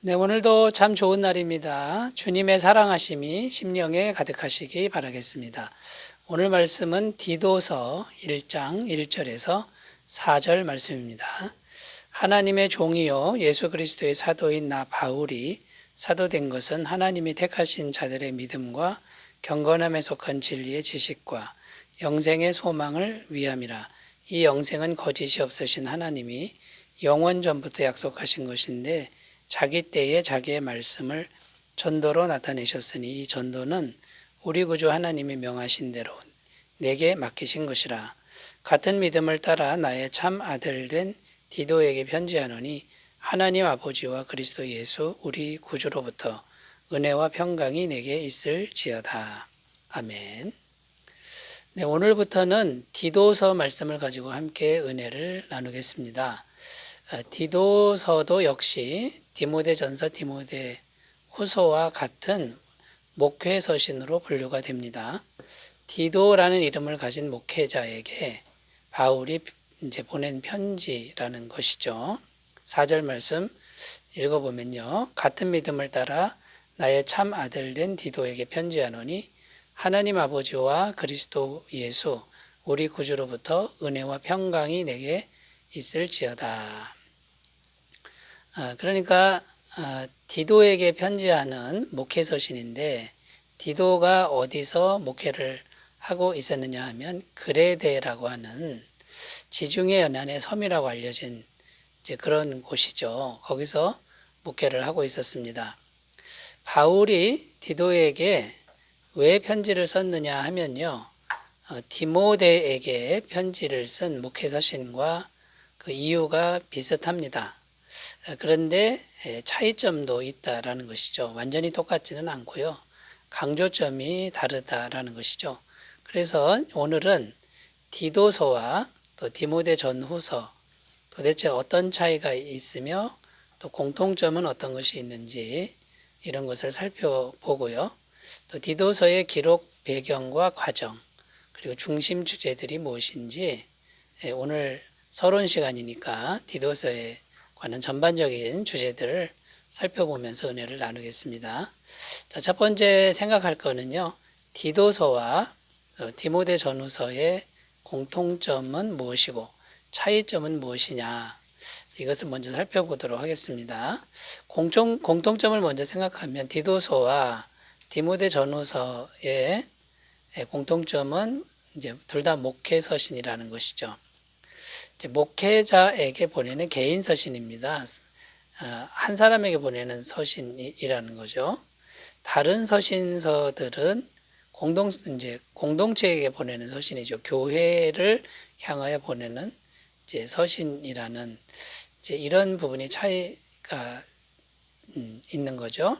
네, 오늘도 참 좋은 날입니다. 주님의 사랑하심이 심령에 가득하시기 바라겠습니다. 오늘 말씀은 디도서 1장 1절에서 4절 말씀입니다. 하나님의 종이요 예수 그리스도의 사도인 나 바울이 사도된 것은 하나님이 택하신 자들의 믿음과 경건함에 속한 진리의 지식과 영생의 소망을 위함이라. 이 영생은 거짓이 없으신 하나님이 영원 전부터 약속하신 것인데 자기 때에 자기의 말씀을 전도로 나타내셨으니 이 전도는 우리 구주 하나님이 명하신 대로 내게 맡기신 것이라. 같은 믿음을 따라 나의 참 아들 된 디도에게 편지하노니 하나님 아버지와 그리스도 예수 우리 구주로부터 은혜와 평강이 내게 있을지어다. 아멘. 네, 오늘부터는 디도서 말씀을 가지고 함께 은혜를 나누겠습니다. 아, 디도서도 역시 디모데 전서, 디모데 후서와 같은 목회 서신으로 분류가 됩니다. 디도라는 이름을 가진 목회자에게 바울이 이제 보낸 편지라는 것이죠. 4절 말씀 읽어보면요. 같은 믿음을 따라 나의 참 아들 된 디도에게 편지하노니 하나님 아버지와 그리스도 예수 우리 구주로부터 은혜와 평강이 내게 있을지어다. 아, 그러니까 아, 디도에게 편지하는 목회 서신인데 디도가 어디서 목회를 하고 있었느냐 하면 그레데라고 하는 지중해 연안의 섬이라고 알려진 그런 곳이죠. 거기서 목회를 하고 있었습니다. 바울이 디도에게 왜 편지를 썼느냐 하면요. 어, 디모데에게 편지를 쓴 목회 서신과 그 이유가 비슷합니다. 어, 그런데 차이점도 있다라는 것이죠. 완전히 똑같지는 않고요. 강조점이 다르다라는 것이죠. 그래서 오늘은 디도서와 또 디모데 전후서 도대체 어떤 차이가 있으며 또 공통점은 어떤 것이 있는지 이런 것을 살펴보고요. 또 디도서의 기록 배경과 과정 그리고 중심 주제들이 무엇인지 오늘 서론 시간이니까 디도서에 관한 전반적인 주제들을 살펴보면서 은혜를 나누겠습니다. 자, 첫 번째 생각할 거는요. 디도서와 어, 디모데 전후서의 공통점은 무엇이고 차이점은 무엇이냐 이것을 먼저 살펴보도록 하겠습니다. 공통, 공통점을 먼저 생각하면 디도서와 디모데 전후서의 공통점은 이제 둘 다 목회 서신이라는 것이죠. 목회자에게 보내는 개인 서신입니다. 아, 한 사람에게 보내는 서신이라는 거죠. 다른 서신서들은 공동 이제 공동체에게 보내는 서신이죠. 교회를 향하여 보내는 이제 서신이라는 이제 이런 부분이 차이가 음, 있는 거죠.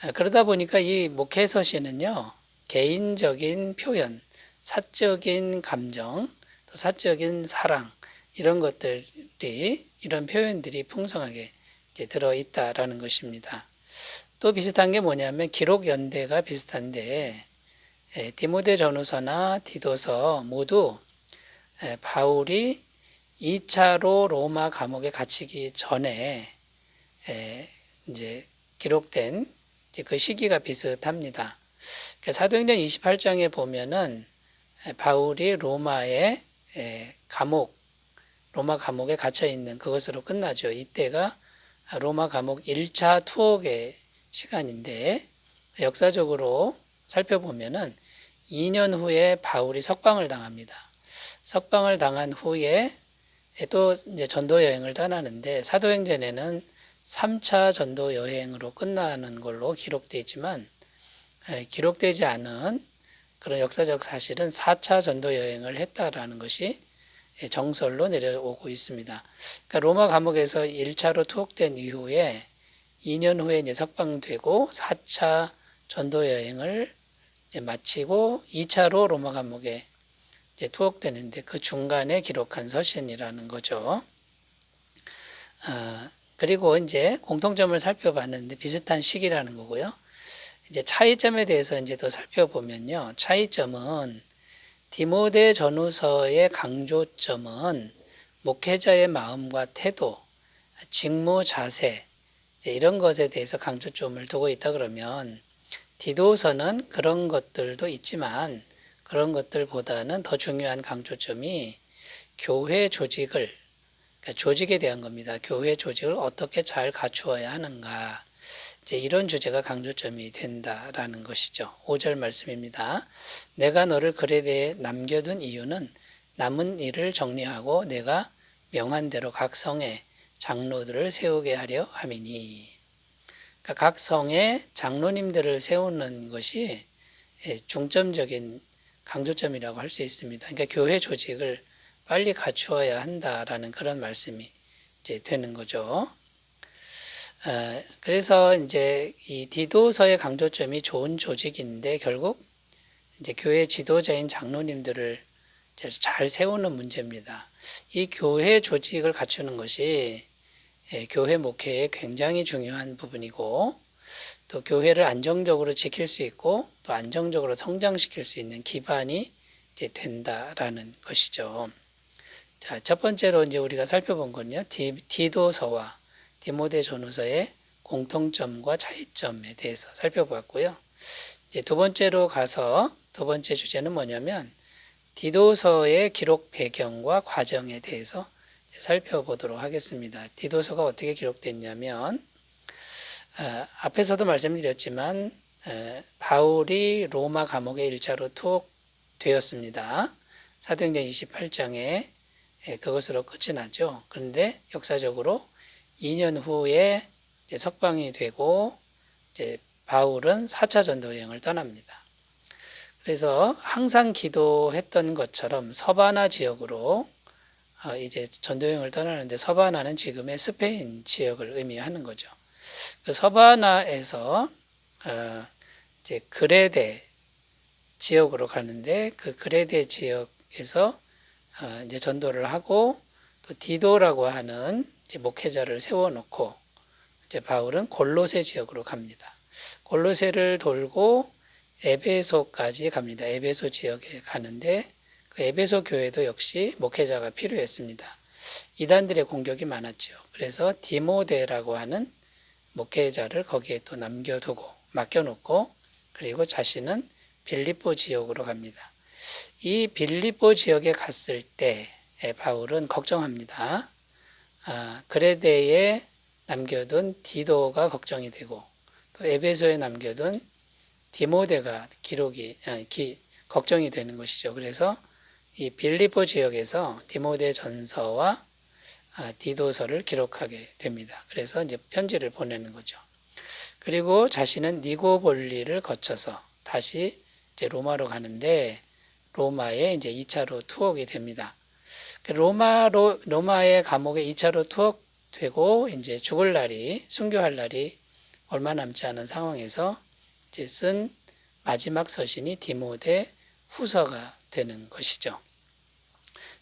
아, 그러다 보니까 이 목회 서신은요 개인적인 표현, 사적인 감정, 또 사적인 사랑 이런 것들이 이런 표현들이 풍성하게 들어 있다라는 것입니다. 또 비슷한 게 뭐냐면 기록 연대가 비슷한데 예, 디모데 전후서나 디도서 모두 예, 바울이 2차로 로마 감옥에 갇히기 전에 예, 이제 기록된 그 시기가 비슷합니다. 그러니까 사도행전 28장에 보면은 바울이 로마의 감옥, 로마 감옥에 갇혀 있는 그것으로 끝나죠. 이때가 로마 감옥 1차 투옥의 시간인데 역사적으로 살펴보면은 2년 후에 바울이 석방을 당합니다. 석방을 당한 후에 또 이제 전도 여행을 떠나는데 사도행전에는 3차 전도 여행으로 끝나는 걸로 기록되어 있지만 기록되지 않은 그런 역사적 사실은 4차 전도 여행을 했다라는 것이 정설로 내려오고 있습니다. 그러니까 로마 감옥에서 1차로 투옥된 이후에 2년 후에 이제 석방되고 4차 전도 여행을 마치고 2차로 로마 감옥에 투옥되는데 그 중간에 기록한 서신이라는 거죠. 어, 그리고 이제 공통점을 살펴봤는데 비슷한 시기라는 거고요. 이제 차이점에 대해서 이제 더 살펴보면요. 차이점은 디모데 전후서의 강조점은 목회자의 마음과 태도, 직무 자세, 이런 것에 대해서 강조점을 두고 있다 그러면 디도서는 그런 것들도 있지만 그런 것들보다는 더 중요한 강조점이 교회 조직을 그러니까 조직에 대한 겁니다. 교회 조직을 어떻게 잘 갖추어야 하는가. 이제 이런 주제가 강조점이 된다라는 것이죠. 5절 말씀입니다. 내가 너를 글에 대해 남겨둔 이유는 남은 일을 정리하고 내가 명한 대로 각 성에 장로들을 세우게 하려 함이니. 그러니까 각 성에 장로님들을 세우는 것이 예, 중점적인 강조점이라고 할 수 있습니다. 그러니까 교회 조직을 빨리 갖추어야 한다라는 그런 말씀이 이제 되는 거죠. 어, 그래서 이제 이 디도서의 강조점이 좋은 조직인데 결국 이제 교회 지도자인 장로님들을 잘 세우는 문제입니다. 이 교회 조직을 갖추는 것이 예, 교회 목회에 굉장히 중요한 부분이고 또 교회를 안정적으로 지킬 수 있고 또 안정적으로 성장시킬 수 있는 기반이 이제 된다라는 것이죠. 자, 첫 번째로 이제 우리가 살펴본 건요. 디, 디도서와 디모데 전후서의 공통점과 차이점에 대해서 살펴보았고요. 이제 두 번째로 가서 두 번째 주제는 뭐냐면 디도서의 기록 배경과 과정에 대해서 살펴보도록 하겠습니다. 디도서가 어떻게 기록됐냐면 어, 앞에서도 말씀드렸지만 어, 바울이 로마 감옥에 1차로 투옥 되었습니다. 사도행전 28장에 예, 그것으로 끝이 나죠. 그런데 역사적으로 2년 후에 석방이 되고 이제 바울은 4차 전도 여행을 떠납니다. 그래서 항상 기도했던 것처럼 서바나 지역으로 어, 이제 전도 여행을 떠나는데 서바나는 지금의 스페인 지역을 의미하는 거죠. 그 서바나에서 어, 이제 그레데 지역으로 가는데 그 그레데 지역에서 어, 이제 전도를 하고 또 디도라고 하는 이제 목회자를 세워놓고 이제 바울은 골로새 지역으로 갑니다. 골로새를 돌고 에베소까지 갑니다. 에베소 지역에 가는데 그 에베소 교회도 역시 목회자가 필요했습니다. 이단들의 공격이 많았죠. 그래서 디모데라고 하는 목회자를 거기에 또 남겨두고 맡겨놓고 그리고 자신은 빌립보 지역으로 갑니다. 이 빌립보 지역에 갔을 때 바울은 걱정합니다. 아, 그레데에 남겨둔 디도가 걱정이 되고 또 에베소에 남겨둔 디모데가 기록이 아, 기, 걱정이 되는 것이죠. 그래서 이 빌리포 지역에서 디모데 전서와 아, 디도서를 기록하게 됩니다. 그래서 이제 편지를 보내는 거죠. 그리고 자신은 니고볼리를 거쳐서 다시 이제 로마로 가는데 로마에 이제 2차로 투옥이 됩니다. 그 로마로 로마의 감옥에 2차로 투옥되고 이제 죽을 날이 순교할 날이 얼마 남지 않은 상황에서 이제 쓴 마지막 서신이 디모데 후서가 되는 것이죠.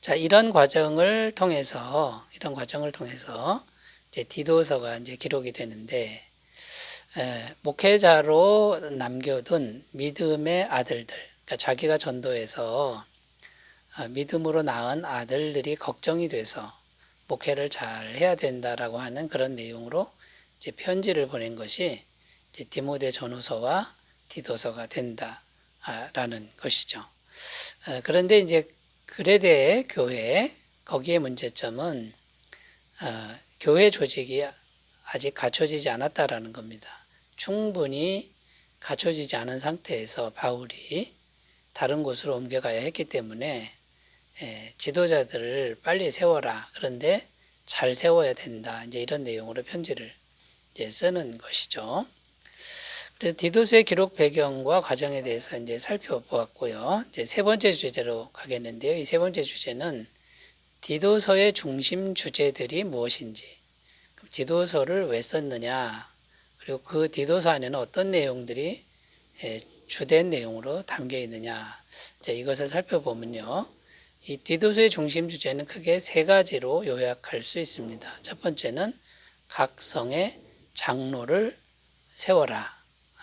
자, 이런 과정을 통해서 이런 과정을 통해서 이제 디도서가 이제 기록이 되는데 에, 목회자로 남겨둔 믿음의 아들들, 그러니까 자기가 전도해서 어, 믿음으로 낳은 아들들이 걱정이 돼서 목회를 잘 해야 된다라고 하는 그런 내용으로 이제 편지를 보낸 것이 이제 디모데 전후서와 디도서가 된다라는 것이죠. 어, 그런데 이제 그레데 교회 거기에 문제점은 어, 교회 조직이 아직 갖춰지지 않았다라는 겁니다. 충분히 갖춰지지 않은 상태에서 바울이 다른 곳으로 옮겨가야 했기 때문에 예, 지도자들을 빨리 세워라. 그런데 잘 세워야 된다. 이제 이런 내용으로 편지를 이제 쓰는 것이죠. 그래서 디도스의 기록 배경과 과정에 대해서 이제 살펴보았고요. 이제 세 번째 주제로 가겠는데요. 이 세 번째 주제는 디도서의 중심 주제들이 무엇인지, 디도서를 왜 썼느냐, 그리고 그 디도서 안에는 어떤 내용들이 예, 주된 내용으로 담겨 있느냐, 이제 이것을 살펴보면요. 이 디도서의 중심 주제는 크게 세 가지로 요약할 수 있습니다. 첫 번째는 각 성의 장로를 세워라.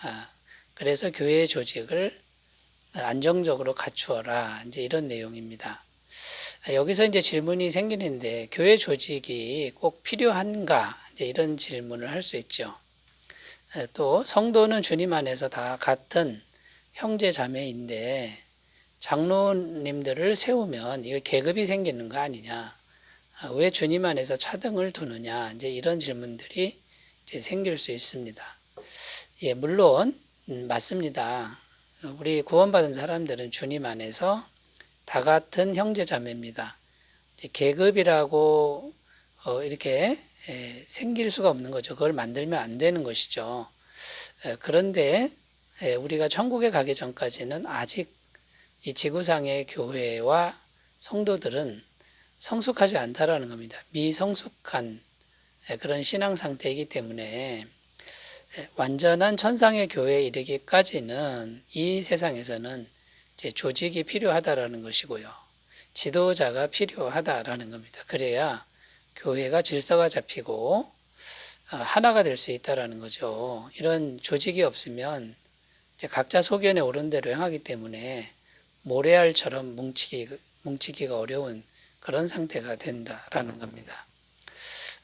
아, 그래서 교회 조직을 안정적으로 갖추어라. 이제 이런 내용입니다. 여기서 이제 질문이 생기는데 교회 조직이 꼭 필요한가? 이제 이런 질문을 할 수 있죠. 에, 또 성도는 주님 안에서 다 같은 형제 자매인데 장로님들을 세우면 이거 계급이 생기는 거 아니냐? 아, 왜 주님 안에서 차등을 두느냐? 이제 이런 질문들이 이제 생길 수 있습니다. 예, 물론 음, 맞습니다. 우리 구원받은 사람들은 주님 안에서 다 같은 형제 자매입니다. 이제 계급이라고 어, 이렇게 에, 생길 수가 없는 거죠. 그걸 만들면 안 되는 것이죠. 에, 그런데 에, 우리가 천국에 가기 전까지는 아직 이 지구상의 교회와 성도들은 성숙하지 않다라는 겁니다. 미성숙한 에, 그런 신앙 상태이기 때문에 에, 완전한 천상의 교회에 이르기까지는 이 세상에서는 조직이 필요하다라는 것이고요. 지도자가 필요하다라는 겁니다. 그래야 교회가 질서가 잡히고 아, 하나가 될 수 있다라는 거죠. 이런 조직이 없으면 각자 소견에 오른 대로 행하기 때문에 모래알처럼 뭉치기, 뭉치기가 어려운 그런 상태가 된다라는 겁니다.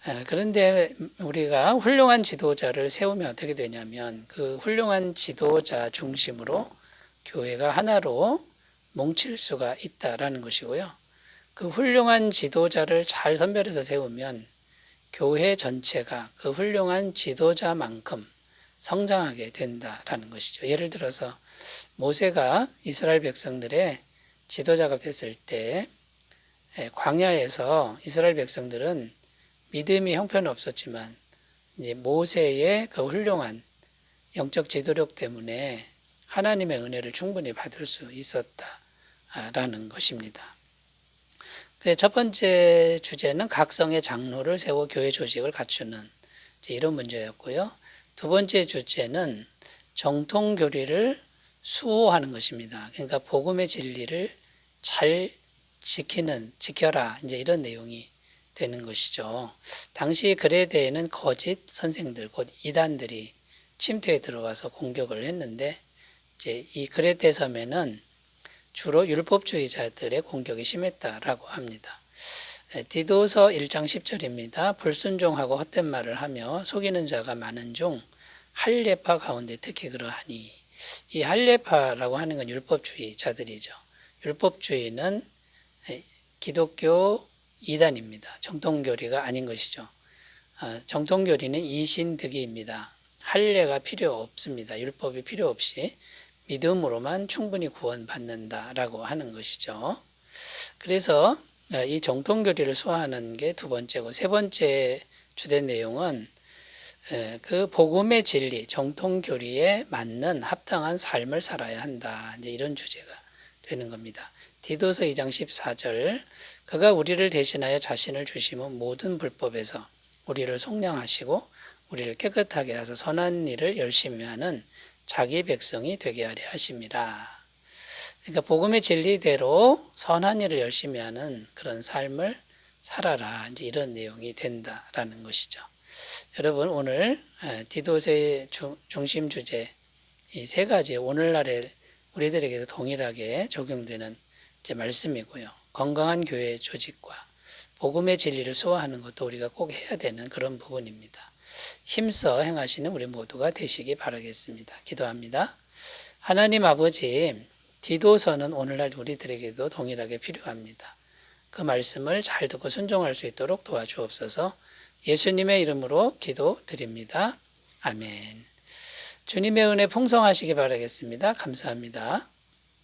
아, 그런데 우리가 훌륭한 지도자를 세우면 어떻게 되냐면 그 훌륭한 지도자 중심으로 교회가 하나로 뭉칠 수가 있다라는 것이고요. 그 훌륭한 지도자를 잘 선별해서 세우면 교회 전체가 그 훌륭한 지도자만큼 성장하게 된다라는 것이죠. 예를 들어서 모세가 이스라엘 백성들의 지도자가 됐을 때 예, 광야에서 이스라엘 백성들은 믿음이 형편없었지만 이제 모세의 그 훌륭한 영적 지도력 때문에 하나님의 은혜를 충분히 받을 수 있었다라는 것입니다. 첫 번째 주제는 각성의 장로를 세워 교회 조직을 갖추는 이런 문제였고요. 두 번째 주제는 정통 교리를 수호하는 것입니다. 그러니까 복음의 진리를 잘 지키는, 지켜라. 이제 이런 내용이 되는 것이죠. 당시 그레데에는 거짓 선생들, 곧 이단들이 침투에 들어와서 공격을 했는데, 이제 이 그레데 섬에는 주로 율법주의자들의 공격이 심했다라고 합니다. 디도서 1장 10절입니다. 불순종하고 헛된 말을 하며 속이는 자가 많은 중 할례파 가운데 특히 그러하니 이 할례파라고 하는 건 율법주의자들이죠. 율법주의는 기독교 이단입니다. 정통교리가 아닌 것이죠. 어, 정통교리는 이신득이입니다. 할례가 필요 없습니다. 율법이 필요 없이 믿음으로만 충분히 구원받는다라고 하는 것이죠. 그래서 어, 이 정통 교리를 소화하는 게 두 번째고 세 번째 주된 내용은 그 복음의 진리, 정통 교리에 맞는 합당한 삶을 살아야 한다. 이제 이런 주제가 되는 겁니다. 디도서 2장 14절 그가 우리를 대신하여 자신을 주시면 모든 불법에서 우리를 속량하시고 우리를 깨끗하게 하서 선한 일을 열심히 하는 자기 백성이 되게 하려 하심이라. 그러니까 복음의 진리대로 선한 일을 열심히 하는 그런 삶을 살아라. 이제 이런 내용이 된다라는 것이죠. 여러분 오늘 디도세의 중심 주제 이 세 가지 오늘날에 우리들에게도 동일하게 적용되는 이제 말씀이고요. 건강한 교회 조직과 복음의 진리를 소화하는 것도 우리가 꼭 해야 되는 그런 부분입니다. 힘써 행하시는 우리 모두가 되시기 바라겠습니다. 기도합니다. 하나님 아버지, 디도서는 오늘날 우리들에게도 동일하게 필요합니다. 그 말씀을 잘 듣고 순종할 수 있도록 도와주옵소서 예수님의 이름으로 기도 드립니다. 아멘. 주님의 은혜 풍성하시기 바라겠습니다. 감사합니다.